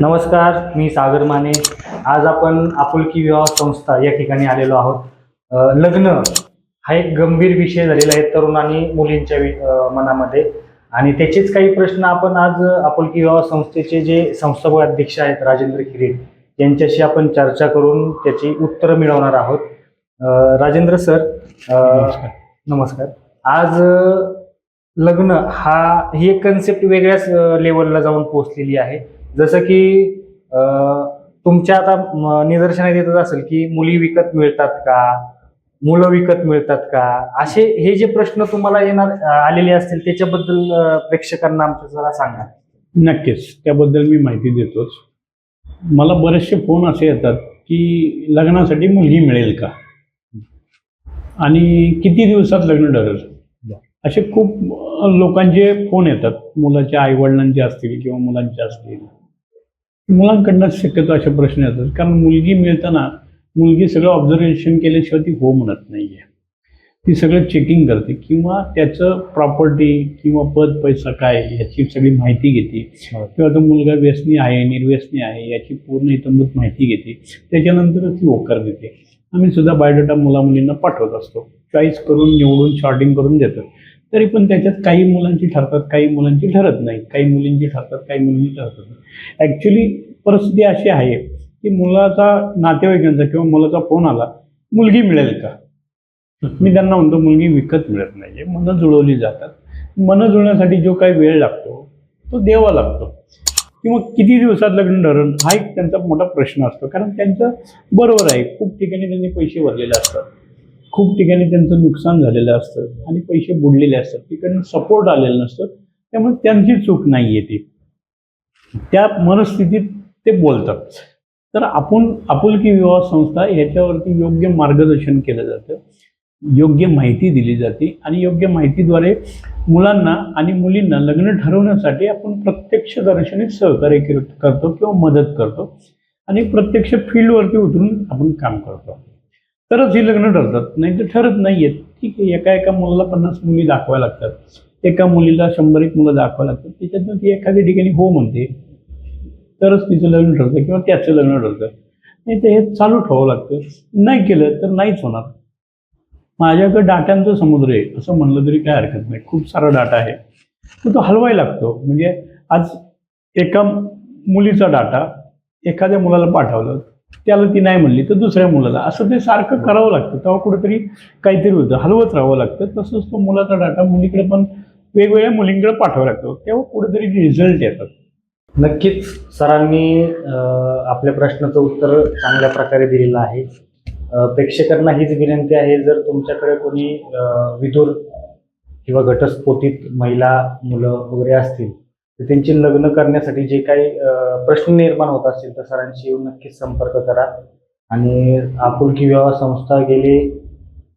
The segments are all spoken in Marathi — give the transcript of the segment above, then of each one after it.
नमस्कार मी सागर माने. आज आपण आपुलकी विवाह संस्था या ठिकाणी आलेलो आहोत. लग्न हा एक गंभीर विषय झालेला आहे तरुण आणि मुलींच्या मनामध्ये. आणि त्याचेच काही प्रश्न आपण आज आपुलकी विवाह संस्थेचे जे संस्थापक अध्यक्ष आहेत राजेंद्र खिरे यांच्याशी आपण चर्चा करून त्याची उत्तरं मिळवणार आहोत. राजेंद्र सर नमस्कार. आज लग्न हा ही एक कन्सेप्ट वेगळ्याच लेवलला जाऊन पोहोचलेली आहे. जसं की तुमच्या आता निदर्शनात येतच असेल की मुली विकत मिळतात का? मुलं विकत मिळतात का? असे हे जे प्रश्न तुम्हाला येणार आलेले असतील त्याच्याबद्दल प्रेक्षकांना आमच्या जरा सांगा. नक्कीच. त्याबद्दल मी माहिती देतोच. मला बरेचसे फोन असे येतात की लग्नासाठी मुलगी मिळेल का? आणि किती दिवसात लग्न ठरेल? असे खूप लोकांचे फोन येतात. मुलाच्या आईवडिलांचे असतील किंवा मुलांचे असतील. मुलांकडनं शक्यतो असे प्रश्न येतात. कारण मुलगी मिळताना मुलगी सगळं ऑब्झर्वेशन केल्याशिवाय ती हो म्हणत नाही आहे ती सगळं चेकिंग करते किंवा त्याचं प्रॉपर्टी किंवा पद पैसा काय याची सगळी माहिती घेते. किंवा तो मुलगा व्यसनी आहे निर्व्यसनी आहे याची पूर्ण इतंभूत माहिती घेते. त्याच्यानंतरच ती होकार देते. आम्ही सुद्धा बायोडेटा मुला मुलींना पाठवत असतो. चॉईस करून निवडून शॉर्टिंग करून देतो. तरी पण त्याच्यात काही मुलांची ठरतात काही मुलांची ठरत नाही. काही मुलींची ठरतात काही मुलींची ठरत नाही. ॲक्च्युली परिस्थिती अशी आहे की मुलाचा नातेवाईकांचा किंवा मुलाचा फोन आला मुलगी मिळेल का? मी त्यांना म्हणतो मुलगी विकत मिळत नाही मनं जुळवली जातात. मनं जुळण्यासाठी जो काही वेळ लागतो तो द्यावा लागतो. किंवा किती दिवसात लग्न ठरण हा एक त्यांचा मोठा प्रश्न असतो. कारण त्यांचं बरोबर आहे. खूप ठिकाणी त्यांनी पैसे भरलेले असतात. खूप ठिकाणी त्यांचं नुकसान झालेलं असतं आणि पैसे बुडलेले असतात. तिकडनं सपोर्ट आलेलं नसतं. त्यामुळे त्यांची चूक नाही आहे ती. त्या मनस्थितीत ते बोलतात. तर आपण आपुलकी विवाह संस्था ह्याच्यावरती योग्य मार्गदर्शन केलं जातं. योग्य माहिती दिली जाते आणि योग्य माहितीद्वारे मुलांना आणि मुलींना लग्न ठरवण्यासाठी आपण प्रत्यक्ष दर्शनी सहकार्य करतो किंवा मदत करतो आणि प्रत्यक्ष फील्डवरती उतरून आपण काम करतो. तरच ही लग्न ठरतात. नाही तर ठरत नाही आहेत ठीक आहे एका एका मुलाला पन्नास मुली दाखवायला लागतात. एका मुलीला शंभर एक मुलं दाखवायला लागतात. त्याच्यातनं ती एखाद्या ठिकाणी हो म्हणते. तरच तिचं लग्न ठरतं किंवा त्याचं लग्न ठरतं. नाही तर हे चालू ठेवावं लागतं. नाही केलं तर नाहीच होणार. माझ्याकडे डाट्यांचा समुद्र आहे. असं म्हणलं तरी काय हरकत नाही. खूप सारा डाटा आहे. तर तो हलवायला लागतो. म्हणजे आज एका मुलीचा डाटा एखाद्या मुलाला पाठवलं त्याला ती नाही म्हणली तर दुसऱ्या मुलाला. असं ते सारखं करावं लागतं. तेव्हा कुठेतरी काहीतरी होतं. हलवत राहावं लागतं. तसंच तो मुलाचा डाटा मुलीकडे पण वेगवेगळ्या मुलींकडे पाठवावा लागतो. तेव्हा कुठेतरी रिझल्ट येतात. नक्कीच सरांनी आपल्या प्रश्नाचं उत्तर चांगल्या प्रकारे दिलेलं आहे. प्रेक्षकांना हीच विनंती आहे जर तुमच्याकडे कोणी विदुर किंवा घटस्फोटित महिला मुलं वगैरे असतील तर त्यांची लग्न करण्यासाठी जे काही प्रश्न निर्माण होत असतील तर सरांशी येऊन नक्कीच संपर्क करा. आणि आपुलकी विवाह संस्था गेले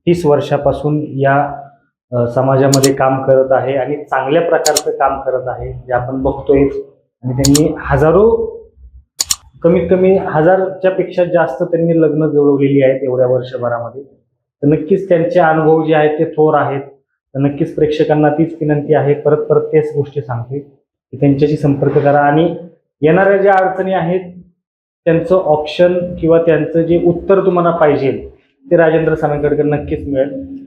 तीस वर्षापासून या समाजामध्ये काम करत आहे आणि चांगल्या प्रकारचं काम करत आहे जे आपण बघतोय. आणि त्यांनी हजारो कमीत कमी हजारच्या पेक्षा जास्त त्यांनी लग्न जुळवलेली आहेत एवढ्या वर्षभरामध्ये. तर नक्कीच त्यांचे अनुभव जे आहेत ते थोर आहेत. तर नक्कीच प्रेक्षकांना तीच विनंती आहे. परत परत तेच गोष्टी सांगते. त्यांच्याशी संपर्क करा. आणि येणाऱ्या ज्या अडचणी आहेत त्यांचं ऑप्शन किंवा त्यांचं जे उत्तर तुम्हाला पाहिजे ते राजेंद्र सामेकडे नक्कीच मिळेल.